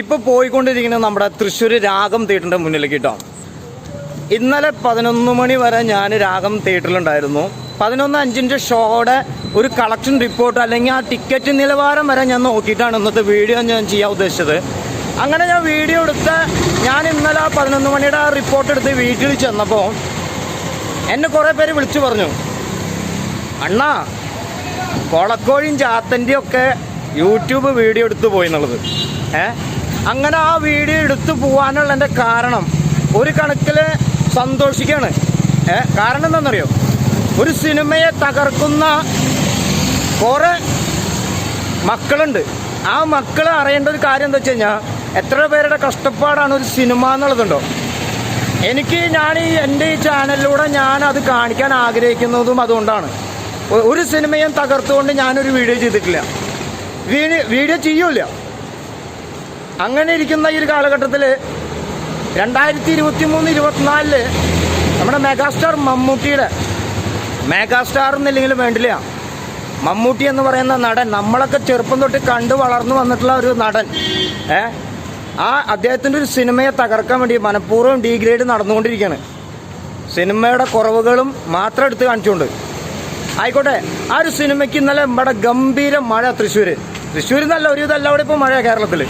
ഇപ്പൊ പോയിക്കൊണ്ടിരിക്കുന്നത് നമ്മുടെ തൃശ്ശൂർ രാഗം തിയേറ്ററിന്റെ മുന്നിലേക്ക് കേട്ടോ. ഇന്നലെ പതിനൊന്ന് മണി വരെ ഞാൻ രാഗം തിയേറ്ററിലുണ്ടായിരുന്നു. പതിനൊന്ന് അഞ്ചിന്റെ ഷോയുടെ ഒരു കളക്ഷൻ റിപ്പോർട്ട് അല്ലെങ്കിൽ ആ ടിക്കറ്റ് നിലവാരം വരെ ഞാൻ നോക്കിയിട്ടാണ് ഇന്നത്തെ വീഡിയോ ഞാൻ ചെയ്യാൻ ഉദ്ദേശിച്ചത്. അങ്ങനെ ഞാൻ വീഡിയോ എടുത്ത് ഞാൻ ഇന്നലെ ആ പതിനൊന്ന് മണിയുടെ ആ റിപ്പോർട്ട് എടുത്ത് വീട്ടിൽ ചെന്നപ്പോൾ എന്നെ കുറേ പേര് വിളിച്ചു പറഞ്ഞു അണ്ണാ കൊളക്കോഴിയും ചാത്തന്റെയും ഒക്കെ യൂട്യൂബ് വീഡിയോ എടുത്തു പോയി എന്നുള്ളത്. ഏ? അങ്ങനെ ആ വീഡിയോ എടുത്തു പോകാനുള്ള എന്റെ കാരണം ഒരു കണക്കിൽ സന്തോഷിക്കുകയാണ് കാരണം എന്താണെന്നറിയോ? ഒരു സിനിമയെ തകർക്കുന്ന കുറേ മക്കളുണ്ട്. ആ മക്കൾ അറിയേണ്ട ഒരു കാര്യം എന്താ വെച്ച് കഴിഞ്ഞാൽ എത്ര പേരുടെ കഷ്ടപ്പാടാണ് ഒരു സിനിമ എന്നുള്ളതുണ്ടോ? എനിക്ക് ഞാൻ ഈ എന്റെ ഈ ചാനലിലൂടെ ഞാൻ അത് കാണിക്കാൻ ആഗ്രഹിക്കുന്നതും അതുകൊണ്ടാണ്. ഒരു സിനിമയും തകർത്തുകൊണ്ട് ഞാനൊരു വീഡിയോ ചെയ്തിട്ടില്ല. വീഡിയോ വീഡിയോ ചെയ്യൂല അങ്ങനെ ഇരിക്കുന്ന ഈ ഒരു കാലഘട്ടത്തിൽ രണ്ടായിരത്തി ഇരുപത്തി മൂന്ന് ഇരുപത്തിനാലിൽ നമ്മുടെ മെഗാസ്റ്റാർ മമ്മൂട്ടിയുടെ മെഗാസ്റ്റാർ എന്നില്ലെങ്കിലും വേണ്ടില്ല. മമ്മൂട്ടി എന്ന് പറയുന്ന നടൻ നമ്മളൊക്കെ ചെറുപ്പം തൊട്ട് കണ്ടു വളർന്നു വന്നിട്ടുള്ള ഒരു നടൻ. ഏ? ആ അദ്ദേഹത്തിന്റെ ഒരു സിനിമയെ തകർക്കാൻ വേണ്ടി മനഃപൂർവം ഡീഗ്രേഡ് നടന്നുകൊണ്ടിരിക്കുകയാണ്. സിനിമയുടെ കുറവുകളും മാത്രം എടുത്ത് കാണിച്ചുകൊണ്ട്. ആയിക്കോട്ടെ ആ ഒരു സിനിമയ്ക്ക് ഇന്നലെ ഇവിടെ ഗംഭീര മഴ തൃശ്ശൂർ തൃശ്ശൂർ നല്ല ഒരു ഇതല്ല അവിടെ ഇപ്പോൾ മഴ കേരളത്തിൽ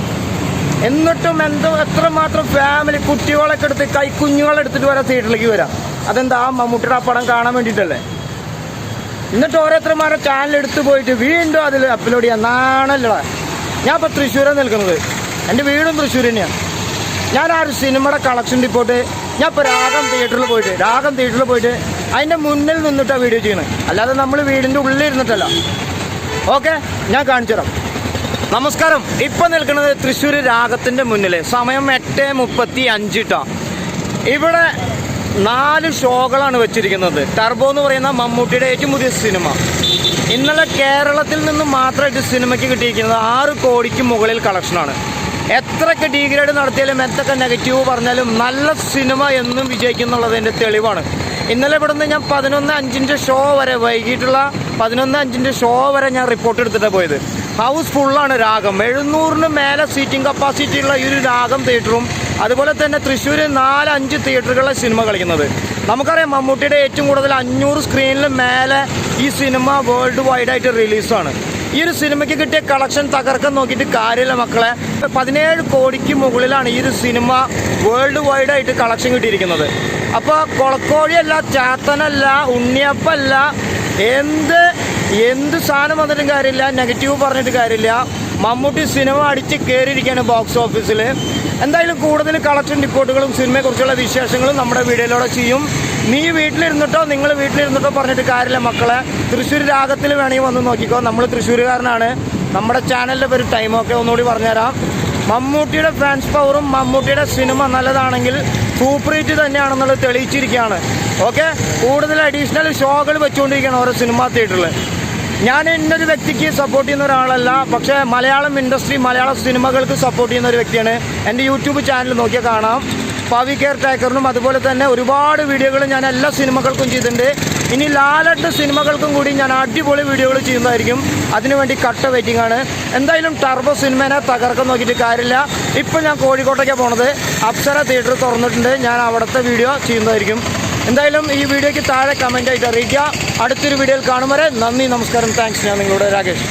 എന്നിട്ടും എന്തോ എത്രമാത്രം ഫാമിലി കുട്ടികളൊക്കെ എടുത്ത് കൈക്കുഞ്ഞുങ്ങളെ എടുത്തിട്ട് വരാം തിയേറ്ററിലേക്ക് വരാം. അതെന്താ? ആ മമ്മൂട്ടിയുടെ ആ പടം കാണാൻ വേണ്ടിയിട്ടല്ലേ എന്നിട്ട് ഓരോരുത്തർമാരെ ചാനൽ എടുത്തു പോയിട്ട് വീണ്ടും അതിൽ അപ്ലോഡ് ചെയ്യാം. നാണല്ലടാ. ഞാൻ ഇപ്പോൾ തൃശ്ശൂരാണ് നിൽക്കുന്നത്. എന്റെ വീടും തൃശ്ശൂർ തന്നെയാണ്. ഞാൻ ആ ഒരു സിനിമയുടെ കളക്ഷൻ റിപ്പോർട്ട് ഞാൻ ഇപ്പോൾ രാഗം തിയേറ്ററിൽ പോയിട്ട് രാഗം തിയേറ്ററിൽ പോയിട്ട് അതിന്റെ മുന്നിൽ നിന്നിട്ടാണ് വീഡിയോ ചെയ്യുന്നത്. അല്ലാതെ നമ്മൾ വീടിന്റെ ഉള്ളിൽ ഇരുന്നിട്ടല്ല. ഓക്കെ ഞാൻ കാണിച്ചു തരാം നമസ്കാരം. ഇപ്പം നിൽക്കുന്നത് തൃശ്ശൂർ രാഗത്തിന്റെ മുന്നിൽ സമയം എട്ട് മുപ്പത്തി അഞ്ച് ട്ടോ. ഇവിടെ നാല് ഷോകളാണ് വെച്ചിരിക്കുന്നത്. ടർബോ എന്ന് പറയുന്ന മമ്മൂട്ടിയുടെ ഏറ്റവും പുതിയ സിനിമ. ഇന്നലെ കേരളത്തിൽ നിന്ന് മാത്രമായിട്ട് സിനിമയ്ക്ക് കിട്ടിയിരിക്കുന്നത് ആറ് കോടിക്ക് മുകളിൽ കളക്ഷനാണ് എത്രയൊക്കെ ഡീഗ്രേഡ് നടത്തിയാലും എന്തൊക്കെ നെഗറ്റീവ് പറഞ്ഞാലും നല്ല സിനിമ എന്നും വിജയിക്കുന്നുള്ളതിന്റെ തെളിവാണ്. ഇന്നലെ ഇവിടുന്ന് ഞാൻ പതിനൊന്ന് അഞ്ചിന്റെ ഷോ വരെ വൈകിട്ടുള്ള പതിനൊന്ന് അഞ്ചിന്റെ ഷോ വരെ ഞാൻ റിപ്പോർട്ട് എടുത്തിട്ടാണ് പോയത്. ഹൗസ് ഫുള്ളാണ് രാഗം. എഴുന്നൂറിന് മേലെ സീറ്റിംഗ് കപ്പാസിറ്റി ഉള്ള ഈ ഒരു രാഗം തിയേറ്ററും അതുപോലെ തന്നെ തൃശ്ശൂർ നാലഞ്ച് തിയേറ്ററുകളിലെ സിനിമ കളിക്കുന്നത്. നമുക്കറിയാം മമ്മൂട്ടിയുടെ ഏറ്റവും കൂടുതൽ അഞ്ഞൂറ് സ്ക്രീനിൽ മേലെ ഈ സിനിമ വേൾഡ് വൈഡായിട്ട് റിലീസാണ് ഈ ഒരു സിനിമയ്ക്ക് കിട്ടിയ കളക്ഷൻ തകർക്കം നോക്കിയിട്ട് കാര്യമില്ല മക്കളെ. പതിനേഴ് കോടിക്ക് മുകളിലാണ് ഈ ഒരു സിനിമ വേൾഡ് വൈഡായിട്ട് കളക്ഷൻ കിട്ടിയിരിക്കുന്നത്. അപ്പോൾ കൊളക്കോഴിയല്ല ചാത്തനല്ല ഉണ്ണിയപ്പല്ല എന്ത് എന്ത് സാധനം വന്നിട്ടും കാര്യമില്ല നെഗറ്റീവ് പറഞ്ഞിട്ട് കാര്യമില്ല. മമ്മൂട്ടി സിനിമ അടിച്ച് കയറിയിരിക്കുകയാണ് ബോക്സ് ഓഫീസിൽ എന്തായാലും കൂടുതൽ കളക്ഷൻ റിപ്പോർട്ടുകളും സിനിമയെക്കുറിച്ചുള്ള വിശേഷങ്ങളും നമ്മുടെ വീഡിയോയിലൂടെ ചെയ്യും. നീ വീട്ടിലിരുന്നിട്ടോ നിങ്ങൾ വീട്ടിലിരുന്നിട്ടോ പറഞ്ഞിട്ട് കാര്യമില്ല മക്കളെ. തൃശ്ശൂർ രാഗത്തിൽ വേണമെങ്കിൽ വന്ന് നോക്കിക്കോ. നമ്മൾ തൃശ്ശൂരുകാരനാണ്. നമ്മുടെ ചാനലിന്റെ പേര് ടൈമൊക്കെ ഒന്നുകൂടി പറഞ്ഞുതരാം. മമ്മൂട്ടിയുടെ ഫാൻസ് പവറും മമ്മൂട്ടിയുടെ സിനിമ നല്ലതാണെങ്കിൽ സൂപ്പർ ഹിറ്റ് തന്നെയാണെന്നുള്ളത് തെളിയിച്ചിരിക്കുകയാണ്. ഓക്കെ? കൂടുതൽ അഡീഷണൽ ഷോകൾ വെച്ചുകൊണ്ടിരിക്കുകയാണ് ഓരോ സിനിമ തിയേറ്ററിൽ ഞാൻ ഇന്നൊരു വ്യക്തിക്ക് സപ്പോർട്ട് ചെയ്യുന്ന ഒരാളല്ല. പക്ഷേ മലയാളം ഇൻഡസ്ട്രി മലയാള സിനിമകൾക്ക് സപ്പോർട്ട് ചെയ്യുന്ന ഒരു വ്യക്തിയാണ്. എന്റെ യൂട്യൂബ് ചാനൽ നോക്കിയാൽ കാണാം. പവി കെയർ ടേക്കറിനും അതുപോലെ തന്നെ ഒരുപാട് വീഡിയോകൾ ഞാൻ എല്ലാ സിനിമകൾക്കും ചെയ്തിട്ടുണ്ട്. ഇനി ലാലട്ട് സിനിമകൾക്കും കൂടി ഞാൻ അടിപൊളി വീഡിയോകൾ ചെയ്യുന്നതായിരിക്കും. അതിനുവേണ്ടി കട്ട വെയിറ്റിംഗ് ആണ്. എന്തായാലും ടർബോ സിനിമേനെ തകർക്കാൻ നോക്കിയിട്ട് കാര്യമില്ല. ഇപ്പം ഞാൻ കോഴിക്കോട്ടേക്കാണ് പോണത്. അപ്സര തിയേറ്റർ തുറന്നിട്ടുണ്ട്. ഞാൻ അവിടുത്തെ വീഡിയോ ചെയ്യുന്നതായിരിക്കും. എന്തായാലും ഈ വീഡിയോയ്ക്ക് താഴെ കമന്റ് ആയിട്ട് അറിയിക്കുക. അടുത്തൊരു വീഡിയോയിൽ കാണും വരെ നന്ദി നമസ്കാരം. താങ്ക്സ് ഞാൻ നിങ്ങളുടെ രാകേഷ്.